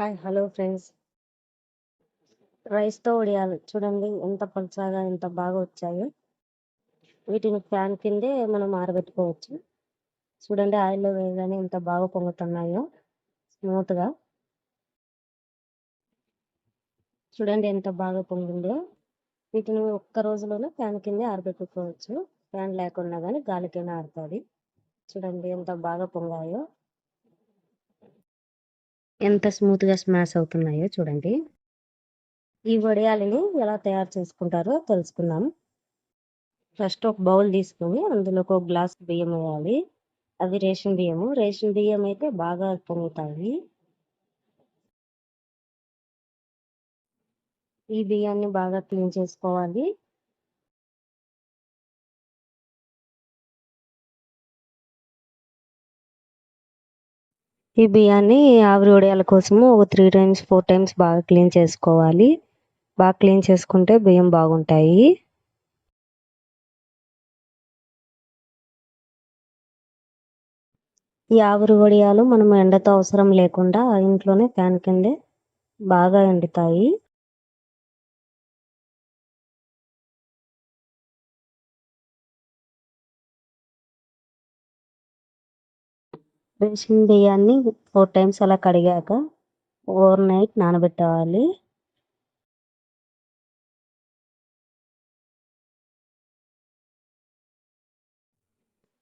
Hi hello friends. రైస్తో వడియాలు చూడండి ఎంత పలుచగా ఎంత బాగా వచ్చాయో. వీటిని ఫ్యాన్ కిందే మనం ఆరబెట్టుకోవచ్చు. చూడండి ఆయిల్లో వేయగానే ఎంత బాగా పొంగుతున్నాయో. స్మూత్గా. చూడండి ఎంత బాగా పొంగిందో. వీటిని ఒక్క రోజులోనే ఫ్యాన్ కిందే ఆరబెట్టుకోవచ్చు. ఫ్యాన్ లేకుండా కానీ గాలికైనా ఆరుతుంది. చూడండి ఎంత బాగా పొంగాయో. ఎంత స్మూత్గా స్మాష్ అవుతున్నాయో చూడండి. ఈ వడియాలని ఎలా తయారు చేసుకుంటారో తెలుసుకుందాం. ఫస్ట్ ఒక బౌల్ తీసుకొని అందులో ఒక గ్లాస్ బియ్యం వేయాలి. అవి రేషన్ బియ్యము. రేషన్ బియ్యం అయితే బాగా పొంగుతాయి ఈ బియ్యాన్ని బాగా క్లీన్ చేసుకోవాలి. ఈ బియ్యాన్ని ఆవిరి వడియాల కోసము ఒక త్రీ టైమ్స్ ఫోర్ టైమ్స్ బాగా క్లీన్ చేసుకోవాలి. బాగా క్లీన్ చేసుకుంటే బియ్యం బాగుంటాయి. ఈ ఆవిరి వడియాలు మనం ఎండతో అవసరం లేకుండా ఇంట్లోనే ఫ్యాన్ కిందే బాగా ఎండుతాయి. రేషన్ బియ్యాన్ని ఫోర్ టైమ్స్ అలా కడిగాక ఓవర్ నైట్ నానబెట్టాలి.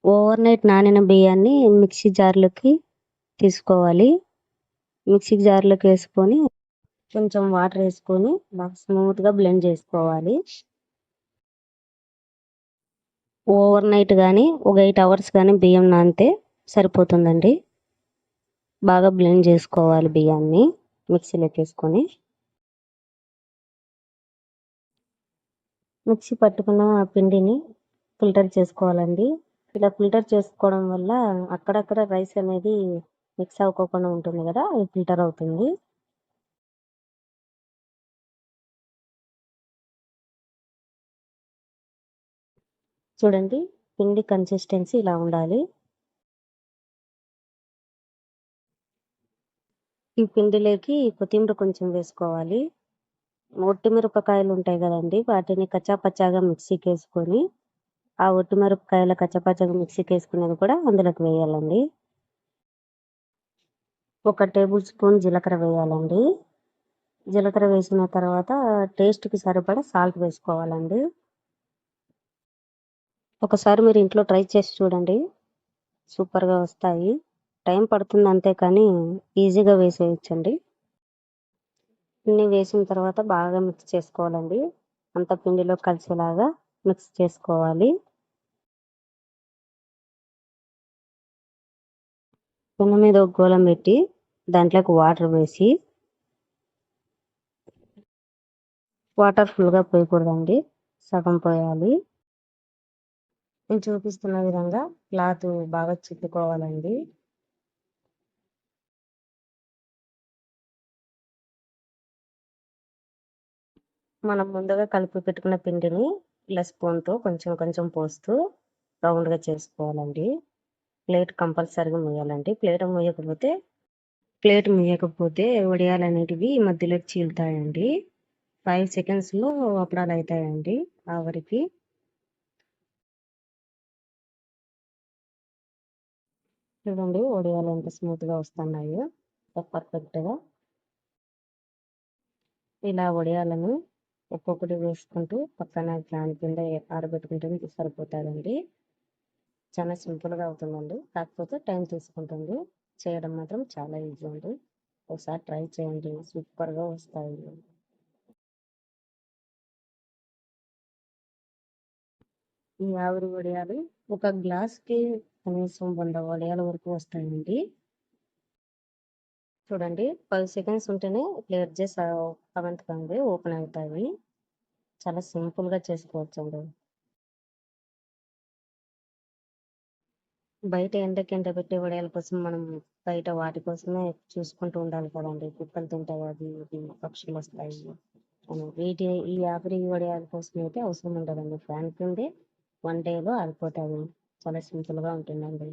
ఓవర్ నైట్ నానిన బియ్యాన్ని మిక్సీ జార్లోకి తీసుకోవాలి. మిక్సీ జార్లోకి వేసుకొని కొంచెం వాటర్ వేసుకొని బాగా స్మూత్గా బ్లెండ్ చేసుకోవాలి. ఓవర్ నైట్ కానీ ఒక ఎయిట్ అవర్స్ కానీ బియ్యం నానితే సరిపోతుందండి. బాగా బ్లెండ్ చేసుకోవాలి బియ్యాన్ని మిక్సీలోకి వేసుకొని మిక్సీ పట్టుకున్న ఆ పిండిని ఫిల్టర్ చేసుకోవాలండి. ఇలా ఫిల్టర్ చేసుకోవడం వల్ల అక్కడక్కడ రైస్ అనేది మిక్స్ అవ్వకుండా ఉంటుంది కదా అది ఫిల్టర్ అవుతుంది. చూడండి పిండి కన్సిస్టెన్సీ ఇలా ఉండాలి. ఈ పిండిలోకి కొత్తిమీర కొంచెం వేసుకోవాలి. ఒట్టి మిరపకాయలు ఉంటాయి కదండి వాటిని కచ్చాపచ్చాగా మిక్సీకి వేసుకొని ఆ ఒట్టి మిరపకాయల కచ్చపచ్చగా మిక్సీకి వేసుకునేది కూడా అందులోకి వేయాలండి. ఒక టేబుల్ స్పూన్ జీలకర్ర వేయాలండి. జీలకర్ర వేసిన తర్వాత టేస్ట్కి సరిపడా సాల్ట్ వేసుకోవాలండి. ఒకసారి మీరు ఇంట్లో ట్రై చేసి చూడండి. సూపర్గా వస్తాయి. టైం పడుతుంది అంతే కానీ ఈజీగా వేసేయచ్చండి. పిండి వేసిన తర్వాత బాగా మిక్స్ చేసుకోవాలండి. అంత పిండిలో కలిసేలాగా మిక్స్ చేసుకోవాలి. పెన్న మీద ఒక గోళం పెట్టి దాంట్లోకి వాటర్ వేసి వాటర్ ఫుల్గా పోయకూడదండి. సగం పోయాలి. నేను చూపిస్తున్న విధంగా క్లాత్ బాగా చుట్టుకోవాలండి మనం ముందుగా కలిపి పెట్టుకున్న పిండిని ఇలా స్పూన్తో కొంచెం కొంచెం పోస్తూ రౌండ్గా చేసుకోవాలండి. ప్లేట్ కంపల్సరీగా ముయ్యాలండి ప్లేట్ ముయ్యకపోతే ప్లేట్ ముయ్యకపోతే వడియాలు అనేటివి మధ్యలోకి చీలుతాయండి. ఫైవ్ సెకండ్స్లో అప్పుడాలు అవుతాయండి ఆవరికి. చూడండి వడియాలు ఎంత స్మూత్గా వస్తున్నాయో. పర్ఫెక్ట్గా. ఇలా వడియాలను ఒక్కొక్కటి వేసుకుంటూ పక్కన ఫ్యాన్ కింద ఆరబెట్టుకుంటే సరిపోతుందండి. చాలా సింపుల్గా అవుతుందండి. కాకపోతే టైం తీసుకుంటుంది. చేయడం మాత్రం చాలా ఈజీ అండి. ఒకసారి ట్రై చేయండి. సూపర్గా వస్తాయి. ఈ ఆవిరి వడియాలు ఒక గ్లాస్కి కనీసం వంద వడియాల వరకు వస్తాయండి. చూడండి. ఫైవ్ సెకండ్స్ ఉంటేనే క్లియర్ చేసి అవంతకండి ఓపెన్ అవుతాయి. చాలా సింపుల్గా చేసుకోవచ్చు అండి బయట ఎండకి ఎండ పెట్టే వడియాల కోసం మనం బయట వాటి కోసమే చూసుకుంటూ ఉండాలి కదండి. కుక్కలు తింటాయి అది ఇది పక్షులు వస్తాయి వీటి ఈ ఆవిరి వడియాల కోసం అయితే అవసరం ఉండదండి. ఫ్యాన్ కిందే వన్ డేలో ఆరిపోతాయి. చాలా సింపుల్గా ఉంటుందండి.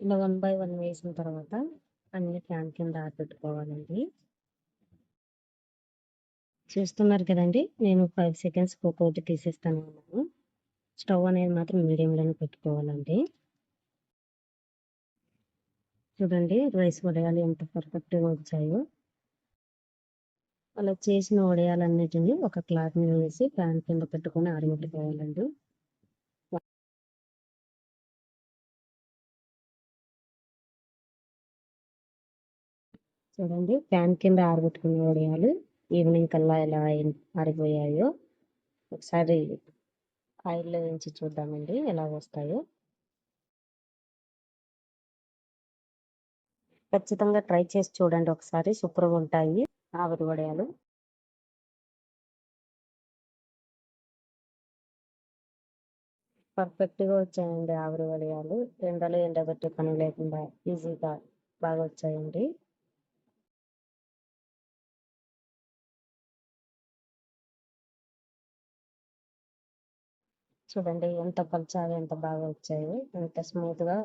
ఇలా వన్ బై వన్ వేసిన తర్వాత అన్ని ఫ్యాన్ కింద ఆరబెట్టుకోవాలండి చూస్తున్నారు కదండి నేను ఫైవ్ సెకండ్స్ ఒక్కొక్కటి తీసేస్తాను. ఉన్నాను స్టవ్ అనేది మాత్రం మీడియంలోనే పెట్టుకోవాలండి. చూడండి రైస్ వడయాలు ఎంత పర్ఫెక్ట్గా వచ్చాయో. అలా చేసిన వడయాలన్నిటిని ఒక క్లాత్ మీద వేసి ప్యాన్ కింద పెట్టుకొని ఆరబెట్టుకోవాలండి. చూడండి. ఫ్యాన్ కింద ఆరబెట్టుకున్న వడియాలు ఈవినింగ్ కల్లా ఎలా ఆరిపోయాయో ఒకసారి ఆయిల్లో వేయించి చూద్దామండి ఎలా వస్తాయో. ఖచ్చితంగా ట్రై చేసి చూడండి ఒకసారి. సూపర్గా ఉంటాయి ఆవిరి వడియాలు. పర్ఫెక్ట్గా వచ్చాయండి ఆవిరి వడియాలు. ఎండలో ఎండబెట్టే పని లేకుండా ఈజీగా బాగా వచ్చాయండి. చూడండి ఎంత పల్చాగా ఎంత బాగా వచ్చాయి. ఎంత స్మూత్గా